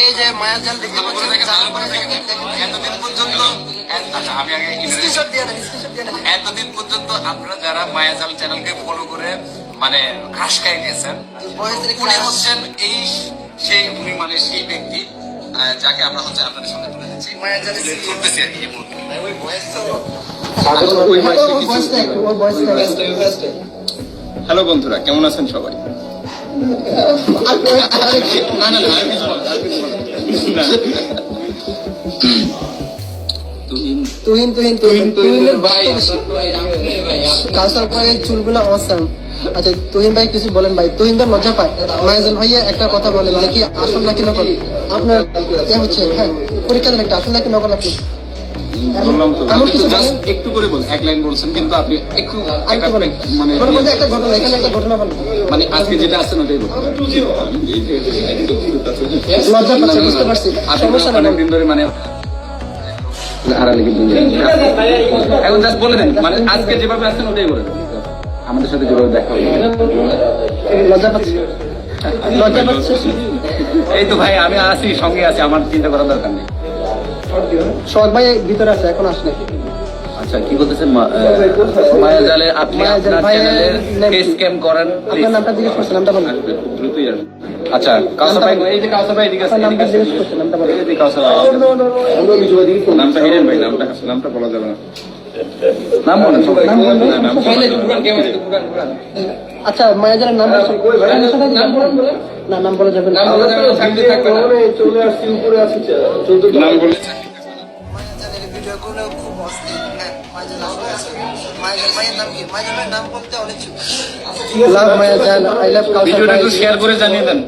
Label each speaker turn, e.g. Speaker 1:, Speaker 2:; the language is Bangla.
Speaker 1: এই যে মায়াজাল দেখতে পাচ্ছেন
Speaker 2: এতদিন পর্যন্ত আচ্ছা আমি আগে এতদিন পর্যন্ত আপনারা যারা মায়াজাল চ্যানেলকে ফলো করে মানে ঘাস খাই গেছেন উনি হচ্ছেন এই সেই উনি মানে সেই ব্যক্তি যাকে আমরা হচ্ছে আপনাদের সামনে তুলে দিচ্ছি আর কি এই মুহূর্তে।
Speaker 3: হ্যালো বন্ধুরা কেমন আছেন সবাই? না না না। তুহিন
Speaker 1: তুহিন। তুহিন তুহিন তুহিনের ভাই কালচার ভাইয়ের চুলগুলো অসাম আচ্ছা তুহিন ভাই কিছু বলেন ভাই। তুহিন ভাই লজ্জা পায়। মায়াজাল ভাইয়া একটা কথা বলেন নাকি আসল নাকি নকল? আপনার হচ্ছে? হ্যাঁ পরীক্ষা দেন একটা। আসল নাকি নকল আপনি
Speaker 3: বললাম তো। জাস্ট একটু করে বল এক লাইন বলছেন কিন্তু আপনি একটু মানে
Speaker 1: একটা ঘটনা এখানে একটা ঘটনা বলেন।
Speaker 3: মানে আজকে যেটা আছে না ওটাই বলুন। ধরে মানে হারালে কিন্তু এখন জাস্ট বলে দেন মানে আজকে যেভাবে আসছেন ওটাই বলে দেন। আমাদের সাথে যেভাবে দেখা হবে
Speaker 1: লজ্জা পাচ্ছে।
Speaker 3: এই তো ভাই আমি আছি সঙ্গে আছি আমার চিন্তা করার দরকার নেই।
Speaker 1: সৎ ভাই ভিতরে আছে এখন আসলে
Speaker 3: আচ্ছা কি বলতেছেন? মায়া জালে আপনি আপনার চ্যানেলের ফেস ক্যাম করেন
Speaker 1: আপনার নামটা জিজ্ঞেস করছেন নামটা বলেন।
Speaker 3: দ্রুতই আসবে। আচ্ছা কাউসার ভাই এই যে কাউসার ভাই এদিকে আছে,
Speaker 1: নামটা জিজ্ঞেস করছেন নামটা বলেন।
Speaker 3: এই যে কাউসার ভাই নামটা হিরেন ভাই নামটা নামটা বলা যাবে না। নাম বলেন।
Speaker 1: নাম বলেন।
Speaker 3: না, নাম
Speaker 1: আচ্ছা নাম নাম বলেন। না নাম বলা যাবে না।
Speaker 3: নাম বলা যাবে না, থাকলে থাকবে না। নাম বলে
Speaker 1: লাভ নাম আই লাভ কাউসার
Speaker 3: ভিডিওটা একটু শেয়ার করে জানিয়ে দেন।